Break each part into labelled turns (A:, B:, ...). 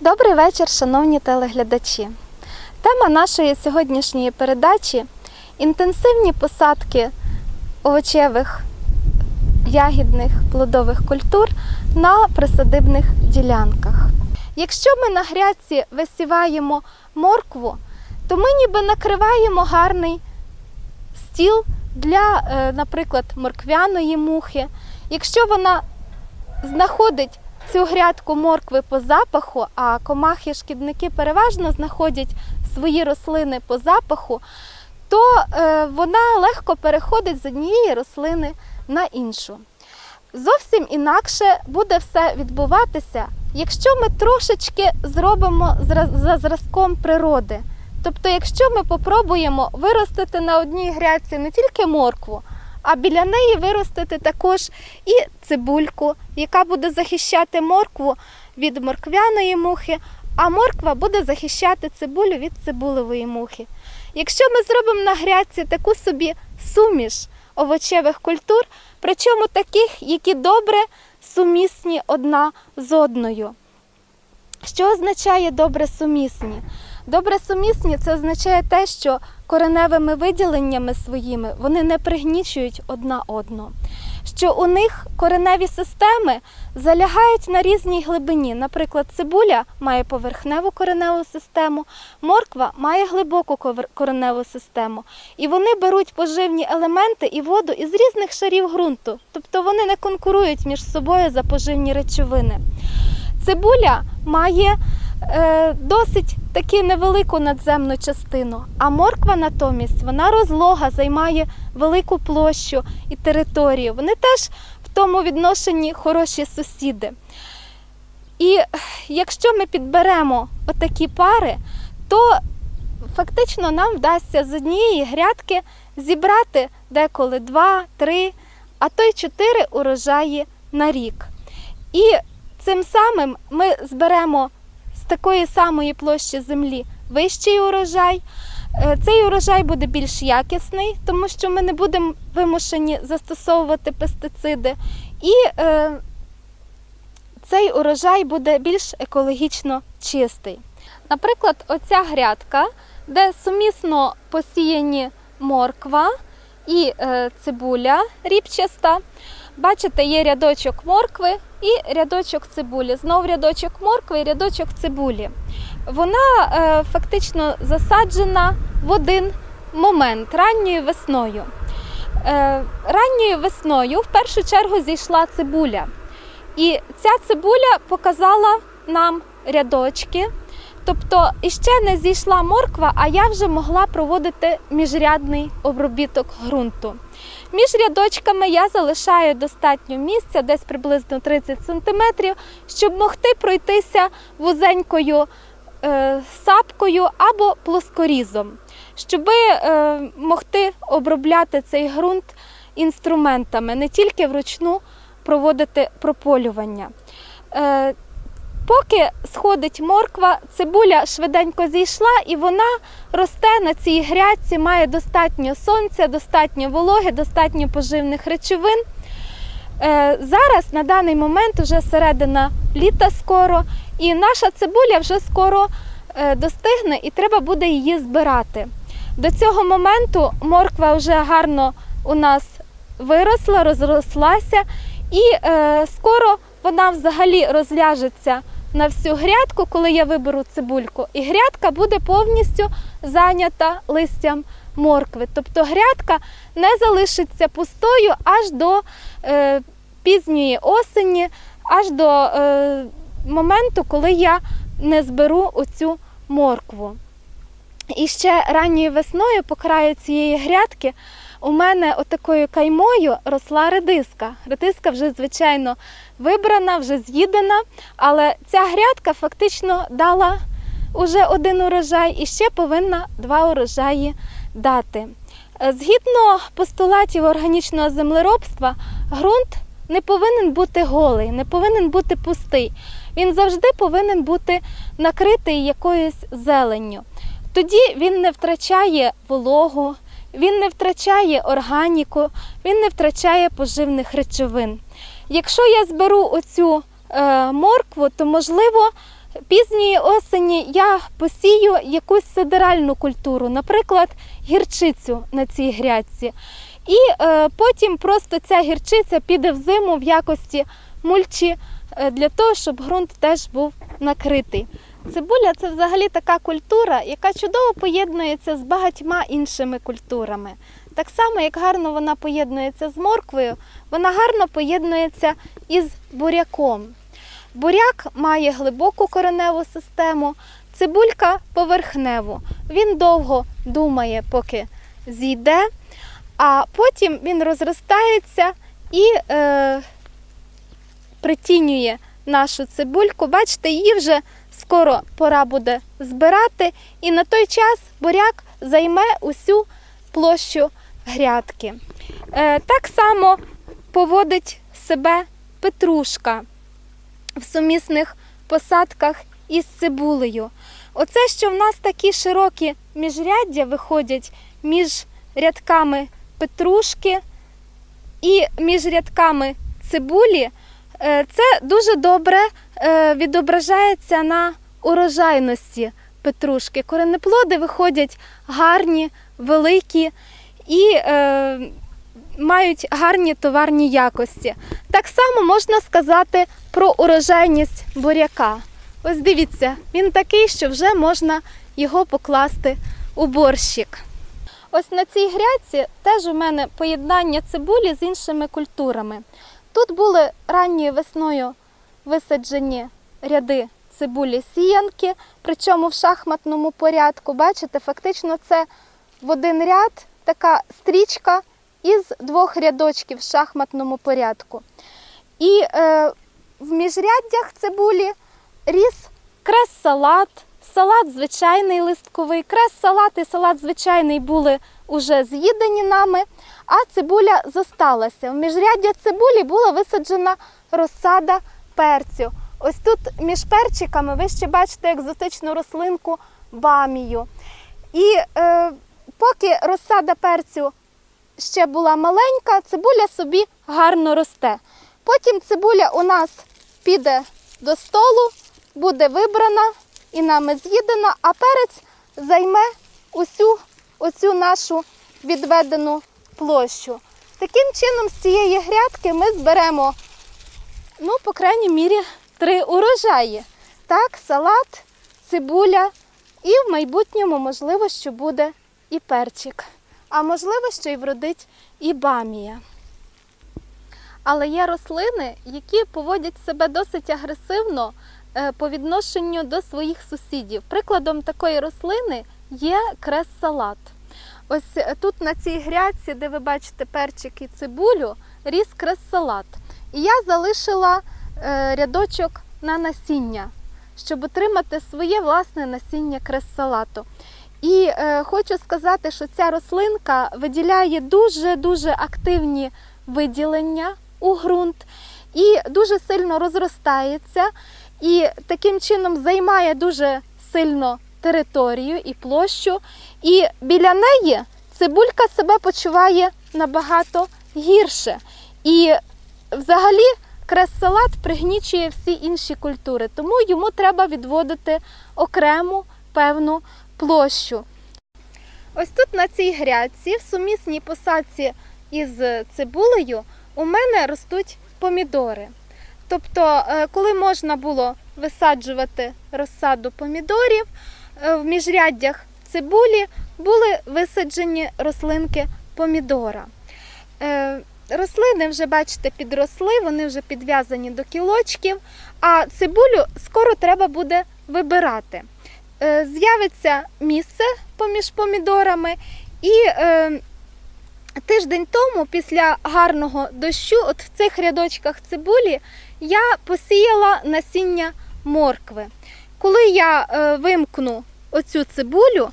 A: Добрий вечір, шановні телеглядачі. Тема нашої сьогоднішньої передачі інтенсивні посадки овочевих, ягідних, плодових культур на присадибних ділянках. Якщо ми на грядці висіваємо моркву, то ми ніби накриваємо гарний стіл для, е, наприклад, морквяної мухи. Якщо вона знаходить цю грядку моркви по запаху, а комахи шкідники переважно знаходять свої рослини по запаху, то е, вона легко переходить з однієї рослини на іншу. Зовсім інакше буде все відбуватися, якщо ми трошечки зробимо за зразком природи. Тобто, якщо ми попробуємо виростити на одній грядці не тільки моркву, а біля неї виростити також і цибульку, яка буде захищати моркву від морквяної мухи, а морква буде захищати цибулю від цибулевої мухи. Якщо ми зробимо на грядці таку собі суміш овочевих культур, причому таких, які добре сумісні одна з одною. Що означає добре сумісні? Добре сумісні це означає те, що кореневими виділеннями своїми вони не пригнічують одна одну. Що у них кореневі системи залягають на різній глибині. Наприклад, цибуля має поверхневу кореневу систему, морква має глибоку кореневу систему. І вони беруть поживні елементи і воду із різних шарів ґрунту. Тобто вони не конкурують між собою за поживні речовини. Цибуля має досить таки невелику надземну частину, а морква натомість вона розлога, займає велику площу і територію. Вони теж в тому відношенні хороші сусіди. І якщо ми підберемо отакі пари, то фактично нам вдасться з однієї грядки зібрати деколи два, три, а то й чотири урожаї на рік. І цим самим ми зберемо такої самої площі землі вищий урожай. Е, Цей урожай буде більш якісний, тому що ми не будемо вимушені застосовувати пестициди. І е, цей урожай буде більш екологічно чистий. Наприклад, оця грядка, де сумісно посіяні морква і е, цибуля ріпчаста. Бачите, є рядочок моркви і рядочок цибулі. Знов рядочок моркви і рядочок цибулі. Вона е, фактично засаджена в один момент ранньою весною. Е, ранньою весною в першу чергу зійшла цибуля. І ця цибуля показала нам рядочки. Тобто іще не зійшла морква, а я вже могла проводити міжрядний обробіток ґрунту. Між рядочками я залишаю достатньо місця, десь приблизно 30 см, щоб могти пройтися вузенькою е, сапкою або плоскорізом, щоб е, могти обробляти цей ґрунт інструментами, не тільки вручну проводити прополювання. Е, Поки сходить морква, цибуля швиденько зійшла і вона росте на цій грядці, має достатньо сонця, достатньо вологи, достатньо поживних речовин. Е, Зараз на даний момент вже середина літа скоро, і наша цибуля вже скоро е, достигне і треба буде її збирати. До цього моменту морква вже гарно у нас виросла, розрослася, і е, скоро вона взагалі розляжеться на всю грядку, коли я виберу цибульку, і грядка буде повністю зайнята листям моркви. Тобто грядка не залишиться пустою аж до е, пізньої осені, аж до е, моменту, коли я не зберу оцю моркву. І ще ранньою весною по краю цієї грядки у мене отакою каймою росла редиска. Редиска вже, звичайно, вибрана, вже з'їдена, але ця грядка фактично дала уже один урожай і ще повинна два урожаї дати. Е, Згідно постулатів органічного землеробства, ґрунт не повинен бути голий, не повинен бути пустий. він завжди повинен бути накритий якоюсь зеленню. Тоді він не втрачає вологу, він не втрачає органіку, він не втрачає поживних речовин. Якщо я зберу оцю е, моркву, то можливо пізньої осені я посію якусь сидеральну культуру, наприклад, гірчицю на цій грядці. І е, потім просто ця гірчиця піде в зиму в якості мульчі е, для того, щоб ґрунт теж був накритий. Цибуля це взагалі така культура, яка чудово поєднується з багатьма іншими культурами. Так само, як гарно вона поєднується з морквою, вона гарно поєднується із буряком. Буряк має глибоку кореневу систему, цибулька поверхневу. Він довго думає, поки зійде, а потім він розростається і е, притінює нашу цибульку. Бачите, її вже скоро пора буде збирати, і на той час буряк займе усю площу грядки. Е, так само поводить себе петрушка в сумісних посадках із цибулею. Оце, що в нас такі широкі міжряддя виходять між рядками петрушки і між рядками цибулі, е, це дуже добре е, відображається на урожайності петрушки. Коренеплоди виходять гарні, великі і е, мають гарні товарні якості. Так само можна сказати про урожайність буряка. Ось дивіться, він такий, що вже можна його покласти у борщик. Ось на цій грядці теж у мене поєднання цибулі з іншими культурами. Тут були ранньою весною висаджені ряди цибулі сіянки, причому в шахматному порядку. Бачите, фактично це в один ряд така стрічка із двох рядочків в шахматному порядку. І е, в міжряддях цибулі ріс крес-салат, салат звичайний листковий, крес-салат і салат звичайний були уже з'їдені нами, а цибуля зосталася. В міжряддя цибулі була висаджена розсада перцю. Ось тут між перчиками ви ще бачите екзотичну рослинку бамію. І е, поки розсада перцю ще була маленька, цибуля собі гарно росте. Потім цибуля у нас піде до столу, буде вибрана і нами з'їдена, а перець займе усю оцю нашу відведену площу. Таким чином, з цієї грядки ми зберемо, ну, по крайній мірі, три урожаї. Так, салат, цибуля і в майбутньому, можливо, що буде і перчик. А можливо, що й вродить і бамія. Але є рослини, які поводять себе досить агресивно е, по відношенню до своїх сусідів. Прикладом такої рослини є крес-салат. Ось е, тут на цій грядці, де ви бачите перчик і цибулю, ріс крес-салат. І я залишила рядочок на насіння, щоб отримати своє власне насіння крес-салату. І е, хочу сказати, що ця рослинка виділяє дуже-дуже активні виділення у ґрунт і дуже сильно розростається, і таким чином займає дуже сильно територію і площу. І біля неї цибулька себе почуває набагато гірше. І взагалі крес-салат пригнічує всі інші культури, тому йому треба відводити окрему певну площу. Ось тут на цій грядці, в сумісній посадці із цибулею, у мене ростуть помідори. Тобто, е, коли можна було висаджувати розсаду помідорів, е, в міжряддях цибулі були висаджені рослинки помідора. Е, рослини вже, бачите, підросли, вони вже підв'язані до кілочків, а цибулю скоро треба буде вибирати. З'явиться місце поміж помідорами, і Тиждень тому, після гарного дощу, от в цих рядочках цибулі, я посіяла насіння моркви. Коли я е, вимкну оцю цибулю,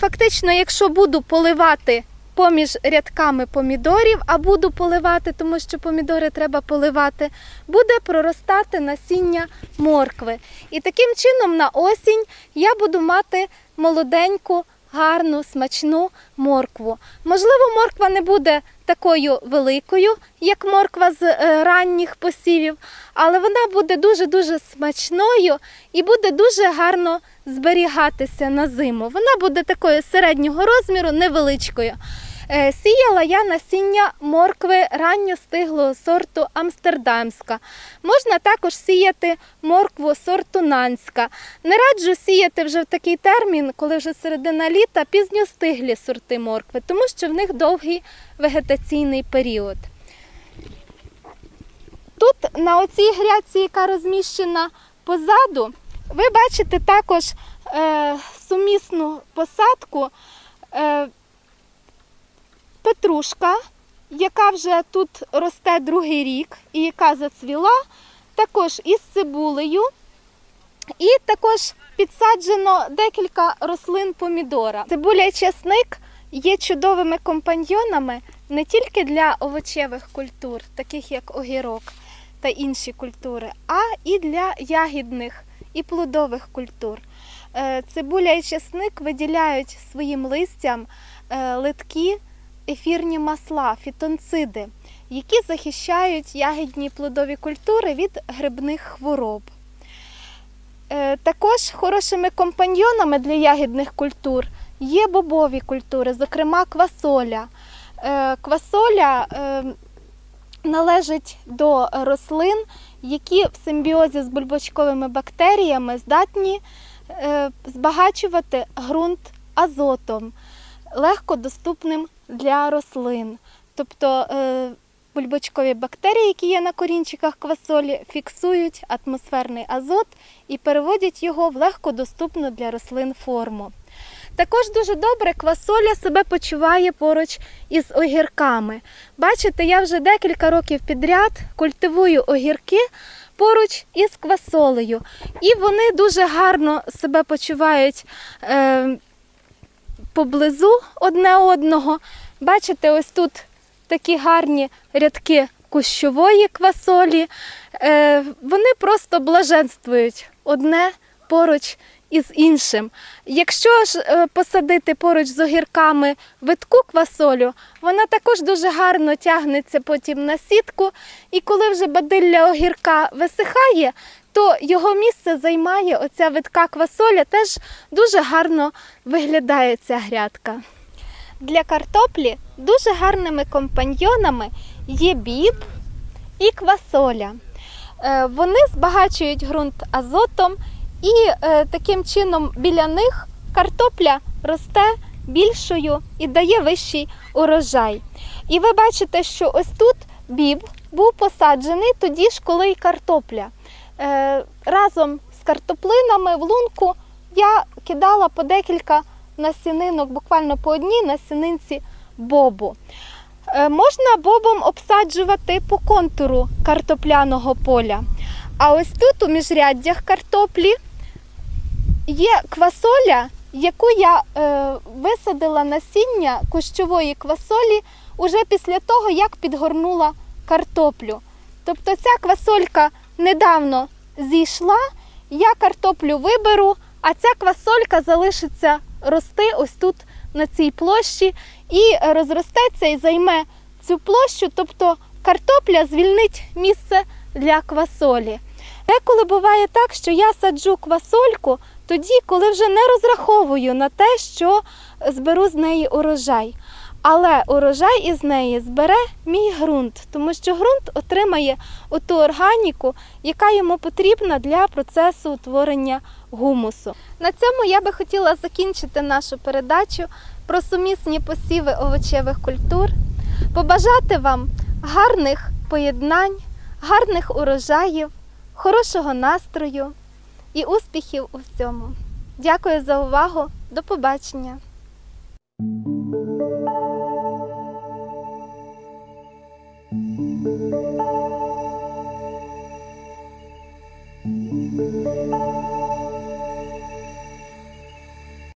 A: фактично, якщо буду поливати поміж рядками помідорів, а буду поливати, тому що помідори треба поливати, буде проростати насіння моркви. І таким чином на осінь я буду мати молоденьку, гарну, смачну моркву. Можливо, морква не буде такою великою, як морква з е, ранніх посівів, але вона буде дуже-дуже смачною і буде дуже гарно зберігатися на зиму. Вона буде такою середнього розміру, невеличкою. Е, Сіяла я насіння моркви ранньостиглого сорту Амстердамська. Можна також сіяти моркву сорту Нанська. Не раджу сіяти вже в такий термін, коли вже середина літа, пізньостиглі сорти моркви, тому що в них довгий вегетаційний період. Тут на оцій грядці, яка розміщена позаду, ви бачите також е, сумісну посадку. Е, петрушка, яка вже тут росте другий рік і яка зацвіла, також із цибулею. І також підсаджено декілька рослин помідора. Цибуля і часник є чудовими компаньйонами не тільки для овочевих культур, таких як огірок та інші культури, а і для ягідних і плодових культур. Е, Цибуля і часник виділяють своїм листям е, литкі ефірні масла, фітонциди, які захищають ягідні плодові культури від грибних хвороб. Е, Також хорошими компаньйонами для ягідних культур є бобові культури, зокрема квасоля. Е, Квасоля е, належить до рослин, які в симбіозі з бульбочковими бактеріями здатні збагачувати ґрунт азотом, легко доступним для рослин. Тобто е, бульбочкові бактерії, які є на корінчиках квасолі, фіксують атмосферний азот і переводять його в легкодоступну для рослин форму. Також дуже добре квасоля себе почуває поруч із огірками. Бачите, я вже декілька років підряд культивую огірки поруч із квасолею. І вони дуже гарно себе почувають е, поблизу одне одного. Бачите, ось тут такі гарні рядки кущової квасолі. Е, вони просто блаженствують одне поруч із іншим. Якщо ж е, посадити поруч з огірками витку квасолю, вона також дуже гарно тягнеться потім на сітку. І коли вже бадилля огірка висихає, то його місце займає оця витка квасоля, теж дуже гарно виглядає ця грядка. Для картоплі дуже гарними компаньйонами є біб і квасоля. Е, Вони збагачують ґрунт азотом, і е, таким чином біля них картопля росте більшою і дає вищий урожай. І ви бачите, що ось тут біб був посаджений тоді ж, коли й картопля. Е, Разом з картоплинами в лунку я кидала по декілька насінинок, буквально по одній насінинці бобу. Е, Можна бобом обсаджувати по контуру картопляного поля. А ось тут, у міжряддях картоплі, є квасоля, яку я е, висадила насіння кущової квасолі уже після того, як підгорнула картоплю. Тобто ця квасолька недавно зійшла, я картоплю виберу, а ця квасолька залишиться рости ось тут на цій площі і розростеться і займе цю площу, тобто картопля звільнить місце для квасолі. Деколи буває так, що я саджу квасольку тоді, коли вже не розраховую на те, що зберу з неї урожай. Але урожай із неї збере мій ґрунт, тому що ґрунт отримає оту органіку, яка йому потрібна для процесу утворення гумусу. На цьому я би хотіла закінчити нашу передачу про сумісні посіви овочевих культур, побажати вам гарних поєднань, гарних урожаїв, хорошого настрою і успіхів у всьому. Дякую за увагу. До побачення! Música